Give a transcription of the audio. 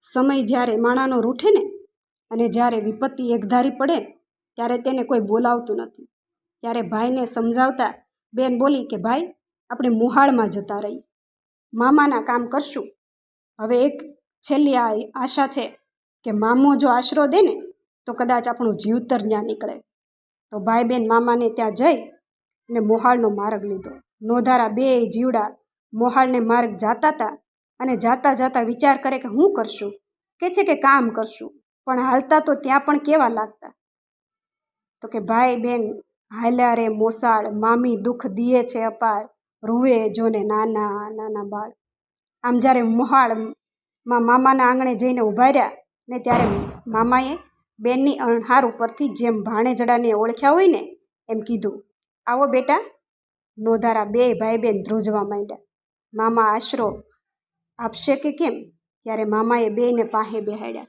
સમય જ્યારે માણાનો રૂઠે ને અને જ્યારે વિપત્તિ એકધારી પડે, ત્યારે તેને કોઈ બોલાવતું નથી. ત્યારે ભાઈને સમજાવતા બેન બોલી કે, ભાઈ, આપણે મોહાળમાં જતા રહી મામાના કામ કરશું. હવે એક છેલ્લી આ આશા છે કે મામો જો આશરો દે ને, તો કદાચ આપણું જીવતર ત્યાં નીકળે. તો ભાઈ બેન મામાને ત્યાં જઈ ને મોહાળનો માર્ગ લીધો. નોધારા બે જીવડા મોહાળને માર્ગ જાતા હતા અને જાતા જાતા વિચાર કરે કે હું કરશું? કે છે કે કામ કરશું? પણ હાલતા તો ત્યાં પણ કેવા લાગતા? તો કે ભાઈ બેન, હાલ્યા રે મોસાળ, મામી દુઃખ દીએ છે અપાર, રૂવે જોને નાના નાના બાળ. આમ જ્યારે મોહાળમાં મામાના આંગણે જઈને ઊભા રહ્યા ને ત્યારે મામાએ બેનની અણહાર ઉપરથી જેમ ભાણેજડાને ઓળખ્યા હોય ને એમ કીધું, આવો બેટા. નોધારા બે ભાઈ બેન ધ્રુજવા માંડ્યા. મામા આશરો આપશે કે કેમ? ત્યારે મામાએ બેને પાસે બેહાડ્યા.